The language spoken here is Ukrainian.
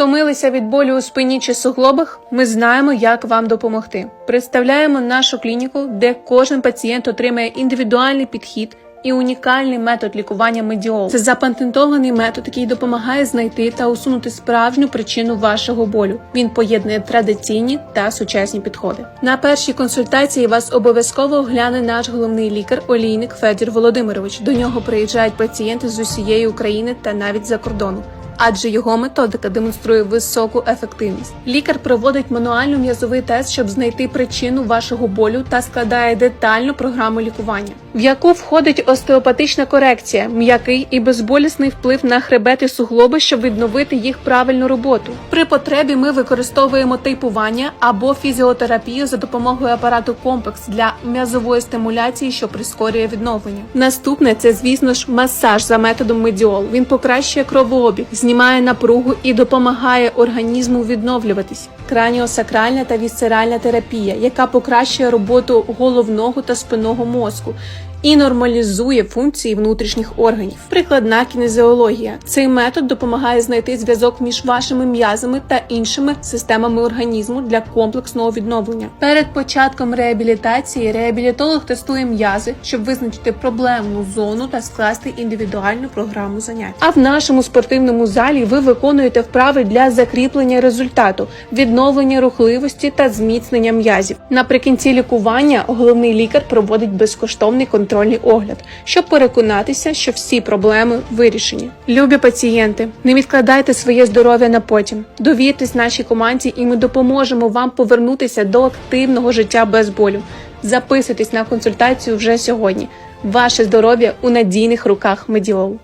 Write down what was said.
Втомилися від болю у спині чи суглобах? Ми знаємо, як вам допомогти. Представляємо нашу клініку, де кожен пацієнт отримає індивідуальний підхід. І унікальний метод лікування медіол. Це запатентований метод, який допомагає знайти та усунути справжню причину вашого болю. Він поєднує традиційні та сучасні підходи. На першій консультації вас обов'язково огляне наш головний лікар олійник Федір Володимирович. До нього приїжджають пацієнти з усієї України та навіть за кордону. Адже його методика демонструє високу ефективність. Лікар проводить мануальну м'язовий тест, щоб знайти причину вашого болю та складає детальну програму лікування, в яку входить остеопатична корекція, м'який і безболісний вплив на хребет і суглоби, щоб відновити їх правильну роботу. При потребі ми використовуємо тейпування або фізіотерапію за допомогою апарату комплекс для м'язової стимуляції, що прискорює відновлення. Наступне це, звісно ж, масаж за методом медіол. Він покращує кровообіг, знімає напругу і допомагає організму відновлюватись. Краніосакральна та вісцеральна терапія, яка покращує роботу головного та спинного мозку. І нормалізує функції внутрішніх органів. Прикладна кінезіологія. Цей метод допомагає знайти зв'язок між вашими м'язами та іншими системами організму для комплексного відновлення. Перед початком реабілітації реабілітолог тестує м'язи, щоб визначити проблемну зону та скласти індивідуальну програму занять. А в нашому спортивному залі ви виконуєте вправи для закріплення результату, відновлення рухливості та зміцнення м'язів. Наприкінці лікування головний лікар проводить безкоштовний контрольний огляд, щоб переконатися, що всі проблеми вирішені. Любі пацієнти, не відкладайте своє здоров'я на потім. Довіртесь нашій команді, і ми допоможемо вам повернутися до активного життя без болю. Записуйтесь на консультацію вже сьогодні. Ваше здоров'я у надійних руках Медіол.